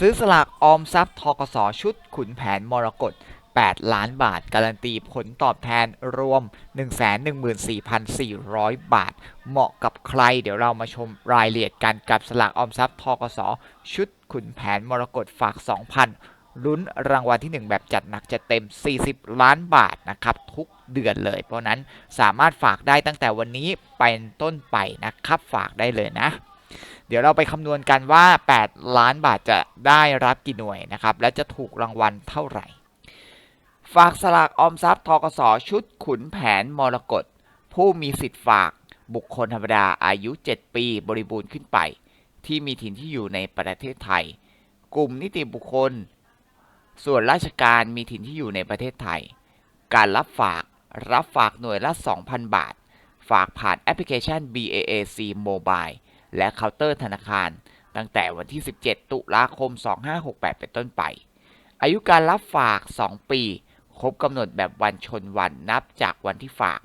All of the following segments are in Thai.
ซื้อสลากออมทรัพย์ทกสชุดขุนแผนมรกต8 ล้านบาท การันตีผลตอบแทนรวม 114,400 บาท เหมาะกับใคร เดี๋ยวเรามาชมรายละเอียดกันกับสลากออมทรัพย์ทกสชุดขุนแผนมรกตฝาก 2,000ลุ้นรางวัลที่ 1 แบบจัดหนักจัดเต็ม 40 ล้านบาทนะครับทุกเดือนเลย เพราะนั้นสามารถฝากได้ตั้งแต่วันนี้เป็นต้นไปนะครับฝากได้เลยนะ เดี๋ยวเราไปคำนวณกันว่า 8 ล้านบาทจะได้รับกี่หน่วยนะครับ และจะถูกรางวัลเท่าไหร่ ฝากสลากออมทรัพย์ทกสชุดขุนแผนมรกตผู้มีสิทธิ์ฝากบุคคลธรรมดาอายุ 7 ปีบริบูรณ์ขึ้นไป ที่มีถิ่นที่อยู่ในประเทศไทย กลุ่มนิติบุคคล ส่วนราชการมีถิ่นที่อยู่ในประเทศไทย การรับฝากรับฝากหน่วยละ 2,000 บาท ฝากผ่านแอปพลิเคชัน BAAC Mobile และเคาน์เตอร์ธนาคาร ตั้งแต่วันที่ 17 ตุลาคม 2568 เป็นต้นไป อายุการรับฝาก 2 ปี ครบกำหนดแบบวันชนวันนับจากวันที่ฝาก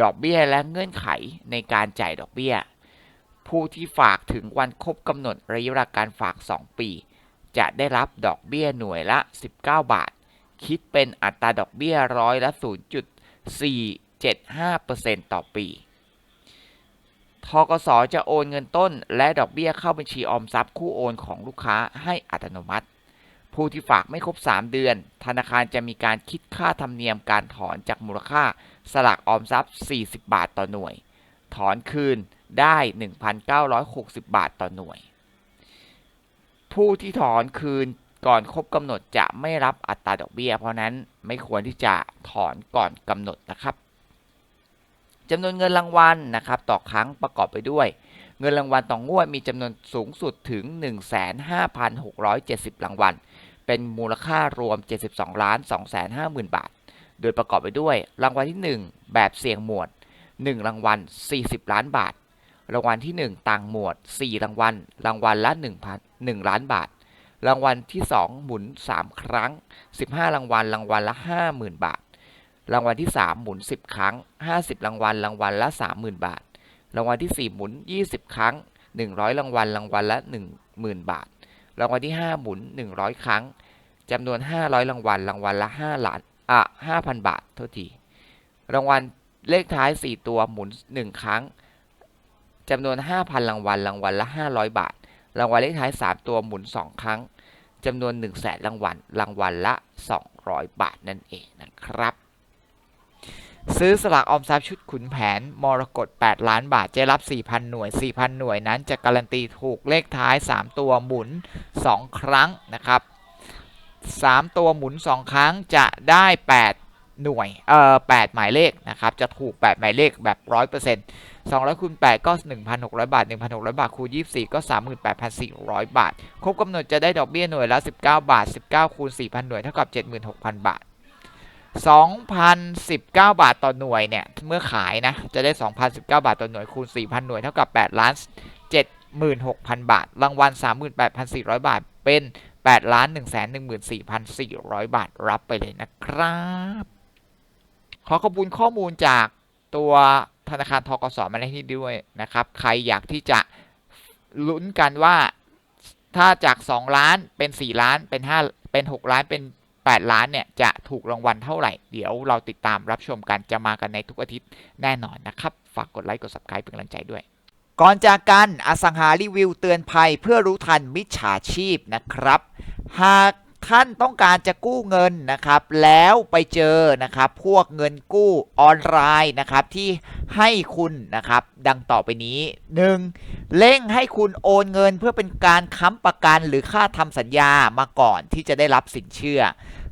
ดอกเบี้ยและเงื่อนไขในการจ่ายดอกเบี้ย ผู้ที่ฝากถึงวันครบกำหนดระยะเวลาการฝาก 2 ปี จะได้รับดอกเบี้ยหน่วยละ 19 บาท คิดเป็นอัตราดอกเบี้ยร้อยละ 0.475%ต่อปี ทกสจะโอนเงินต้น และดอกเบี้ยเข้าบัญชีออมทรัพย์คู่โอนของลูกค้าให้อัตโนมัติ ผู้ที่ฝากไม่ครบ 3 เดือน ธนาคารจะมีการคิดค่าธรรมเนียมการถอนจากมูลค่าสลากออมทรัพย์ 40 บาทต่อหน่วย ถอนคืนได้ 1,960 บาทต่อหน่วย ผู้ที่ถอนคืนก่อนครบกำหนดจะไม่รับอัตราดอกเบี้ย เพราะนั้นไม่ควรที่จะถอนก่อนกำหนดนะครับ จำนวนเงินรางวัลนะครับต่อครั้งประกอบไปด้วย เงินรางวัลต่องวดมีจำนวนสูงสุดถึง 15,670 รางวัล เป็นมูลค่ารวม 72ล้าน250,000 บาท โดยประกอบไปด้วย รางวัลที่ 1 แบบเสี่ยงหมวด 1 รางวัล 40 ล้านบาท รางวัลที่ 1 ต่างหมวด 4 รางวัล รางวัลละ1,000 1ล้านบาท รางวัลที่ 2 หมุน 3 ครั้ง 15 รางวัล รางวัลละ 50,000 บาท รางวัลที่ 3 หมุน 10 ครั้ง 50 รางวัล รางวัลละ 30,000 บาท รางวัลที่ 4 หมุน 20 ครั้ง 100 รางวัล รางวัลละ 10,000 บาท รางวัลที่ 5 หมุน 100 ครั้งจำนวน 500 รางวัล รางวัลละ 5 ล้าน อะ 5,000 บาท โทษที รางวัลเลขท้าย 4 ตัวหมุน 1 ครั้งจำนวน 5,000 รางวัล รางวัลละ 500 บาท รางวัลเลขท้าย 3 ตัวหมุน 2 ครั้งจำนวน 1 0 0 0 0แสนรางวัล รางวัลละ 200 บาทนั่นเองนะครับ ซื้อสลากออมทรัพย์ชุดขุนแผน มรกต8ล้านบาทจะรับ 4,000 หน่วย 4,000 หน่วยนั้นจะการันตีถูกเลขท้าย 3 ตัวหมุน 2 ครั้งนะครับ 3 ตัวหมุน 2 ครั้งจะได้ 8 หน่วย เอ่อ 8 หมายเลขนะครับ จะถูก 8 หมายเลขแบบ 100% 200คูณ8ก็ 1,600 บาท 1,600 บาทคูณ24 ก็ 38,400 บาท ครบกำหนดจะได้ดอกเบี้ยหน่วยละ 19 บาท 19คูณ4,000 หน่วยเท่ากับ 76,000 บาท 2,019 บาทต่อหน่วยเนี่ย เมื่อขายนะ จะได้ 2,019 บาทต่อหน่วยคูณ 4,000 หน่วยเท่ากับ8ล้าน76,000 บาท รางวัล 38,400 บาท เป็น8ล้าน114,400 บาท รับไปเลยนะครับ ขอขอบคุณข้อมูลจากตัวธนาคารทกสมาในที่ด้วยนะครับ ใครอยากที่จะลุ้นกันว่า ถ้าจาก 2 ล้านเป็น 4 ล้านเป็น 5 เป็น 6 ล้านเป็น 8 ล้านเนี่ยจะถูกรางวัลเท่าไหร่ เดี๋ยวเราติดตามรับชมกันจะมากันในทุกอาทิตย์แน่นอนนะครับ ฝากกดไลค์กด subscribe เป็นกำลังใจด้วย ก่อนจากกันอสังหารีวิวเตือนภัยเพื่อรู้ทันมิจฉาชีพนะครับ หากท่านต้องการจะกู้เงินนะครับ แล้วไปเจอนะครับพวกเงินกู้ออนไลน์นะครับที่ให้คุณนะครับ ดังต่อไปนี้ 1. เร่งให้คุณโอนเงินเพื่อเป็นการค้ำประกันหรือค่าทำสัญญามาก่อนที่จะได้รับสินเชื่อ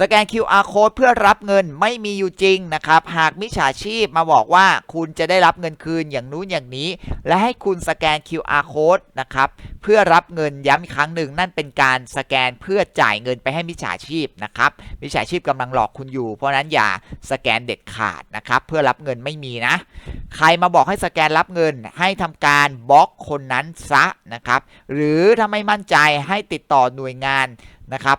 สแกน QR code เพื่อรับเงินไม่มีอยู่จริงนะครับ หากมิจฉาชีพมาบอกว่าคุณจะได้รับเงินคืนอย่างนู้นอย่างนี้ และให้คุณสแกน QR code นะครับเพื่อรับเงินย้ำอีกครั้งหนึ่งนั่นเป็นการสแกนเพื่อจ่ายเงินไปให้มิจฉาชีพนะครับมิจฉาชีพกำลังหลอกคุณอยู่ เพราะนั้นอย่าสแกนเด็ดขาดนะครับเพื่อรับเงินไม่มีนะ ใครมาบอกให้สแกนรับเงิน ให้ทำการบล็อกคนนั้นซะนะครับหรือถ้าไม่มั่นใจให้ติดต่อหน่วยงานนะครับ